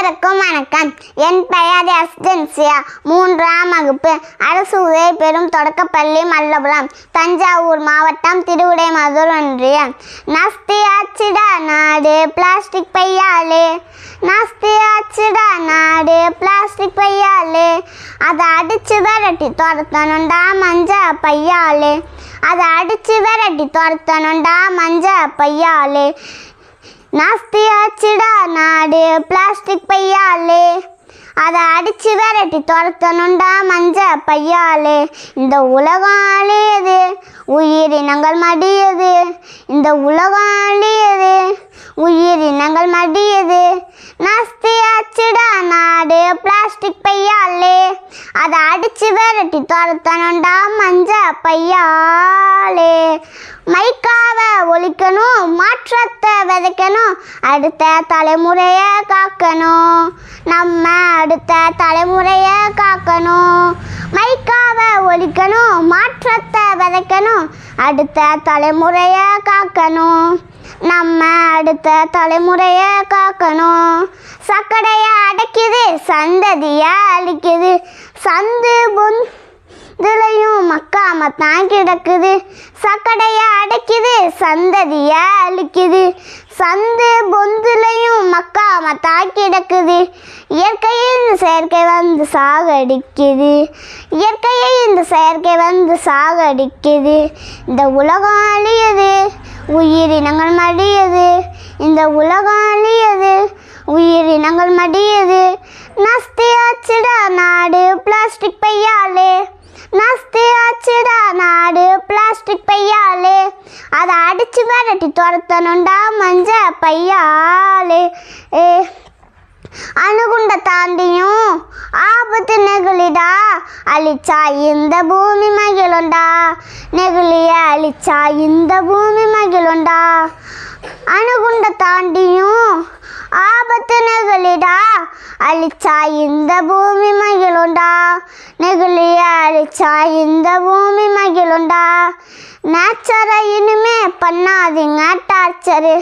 அனைவருக்கும் வணக்கம். என் பெயர் எஸ்டென்சியா மூன்றாம் வகுப்பு. அரசு உதவி பெறும் தொடக்கப்பள்ளி மல்லபுரம் தஞ்சாவூர் மாவட்டம் திருவிடைமதுர் ஒன்றியம். நாஸ்தி ஆச்சிடா நாடு பிளாஸ்டிக் பையாலே நாஸ்தி ஆச்சிடா நாடு பிளாஸ்டிக் பையாலே அதை அடிச்சு விரட்டி துரத்தணுண்டா மஞ்ச பையாலே அதை அடிச்சு விரட்டி துரத்தணுண்டா மஞ்ச பையாலே நாஸ்தி ஆச்சுடா நாடு பிளாஸ்டிக் பையாலே அதை அடிச்சு விரட்டி துரத்தணுண்டா மஞ்ச பையாலே இந்த உலகம் அழியுது உயிரினங்கள் மடியுது. இந்த உலகம் அழியுது உயிரினங்கள் மடி அடிச்சு விரட்டி மஞ்ச பையாலே. மைக்காவை ஒழிக்கணும் மாற்றத்தை விதைக்கணும் அடுத்த தலைமுறையை காக்கணும். நம்ம அடுத்த தலைமுறையை காக்கணும். மைக்காவை ஒழிக்கணும் மாற்றத்தை விதைக்கணும் அடுத்த தலைமுறையை காக்கணும். நம்ம அடுத்த தலைமுறையை காக்கணும். சக்கடையை அடைக்குது சந்ததியை அழிக்குது. சந்து பொந்துலையும் மக்காம தான் கிடக்குது. சக்கடையை அடைக்குது சந்ததிய அழிக்குது. சந்து பொந்துலையும் மக்காம தான் கிடக்குது. இயற்கையை இந்த செயற்கை வந்து சாகடிக்குது. இயற்கையை இந்த செயற்கை வந்து சாகடிக்குது. இந்த உலகம் அழியுது. உயிரினங்கள் மடியது. இந்த உலகம் அழியது உயிரினங்கள் மடியது. நஸ்தி நாடு பிளாஸ்டிக் பையாலே. நாஸ்தி நாடு பிளாஸ்டிக் பையாலே. அதை அடிச்சு விரட்டி துரத்தணுண்டா மஞ்ச பையாலே. ஏ அணுகுண்ட தாண்டியும் ஆபத்து நெகிழிடா அழிச்சா இந்த பூமி மகிழுண்டா? நெகிழிய அழிச்சா இந்த பூமி மகிழுண்டா? அணுகுண்ட தாண்டியும் ஆபத்து நெகிழிடா? அழிச்சா இந்த பூமி மகிழுண்டா? நெகிழிய அழிச்சா இந்த பூமி மகிழுண்டா? நேச்சரை இனிமே பண்ணாதீங்க டார்ச்சரு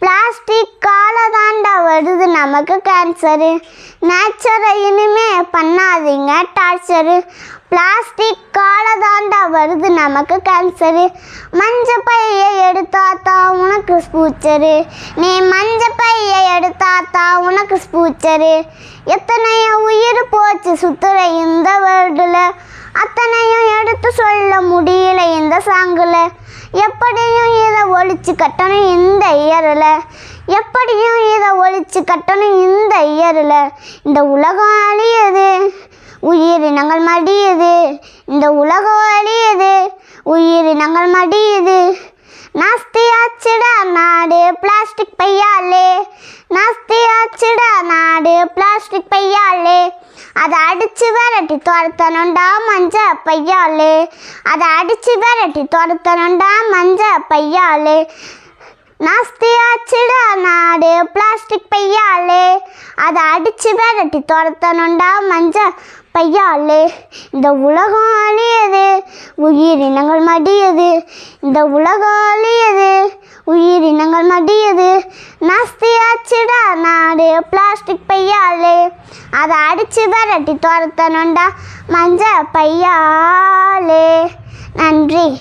பிளாஸ்டிக் கால தாண்டா வருது நமக்கு கேன்சரு நேச்சரை இனிமே பண்ணா பண்ணாதீங்க டார்ச்சரு பிளாஸ்டிக் காலை தாண்டா வருது நமக்கு கேன்சரு மஞ்ச பையை எடுத்தாத்தா உனக்கு ஸ்பூச்சரு நீ மஞ்ச பையை எடுத்தாத்தா உனக்கு ஸ்பூச்சரு எத்தனையோ உயிர் போச்சு சுத்துற இந்த வேர்ல்டில் அத்தனையும் எடுத்து சொல்ல முடியல இந்த சாங்கில் எப்படியும் இதை ஒழிச்சு கட்டணும் இந்த இயரில். எப்படியும் இதை ஒழிச்சு கட்டணும் இந்த இயரில். இந்த உலகம் அழி உயிரினங்கள் மடியுது. இந்த உலகம் அழியுது உயிரினங்கள் மடியுது. நாஸ்தி ஆச்சுடா நாடு பிளாஸ்டிக் பையாலே. நாஸ்தி ஆச்சுடா நாடு பிளாஸ்டிக் பையாலே. அதை அடிச்சு விரட்டி துரத்தணுண்டா மஞ்ச பையாலே. அதை அடிச்சு விரட்டி துரத்தணுண்டா மஞ்ச பையாலே. நாஸ்தி நாடு பிளாஸ்டிக் பையாலே அதை அடிச்சு விரட்டி துரத்தணுண்டா மஞ்சள் பையாலே இந்த உலகம் அழியது உயிரினங்கள் மடியது. இந்த உலகம் அழியது உயிரினங்கள் மடியது. நாஸ்தி நாடு பிளாஸ்டிக் பையாலே அதை அடிச்சு விரட்டி துரத்தணுண்டா மஞ்சள் பையாலே நன்றி.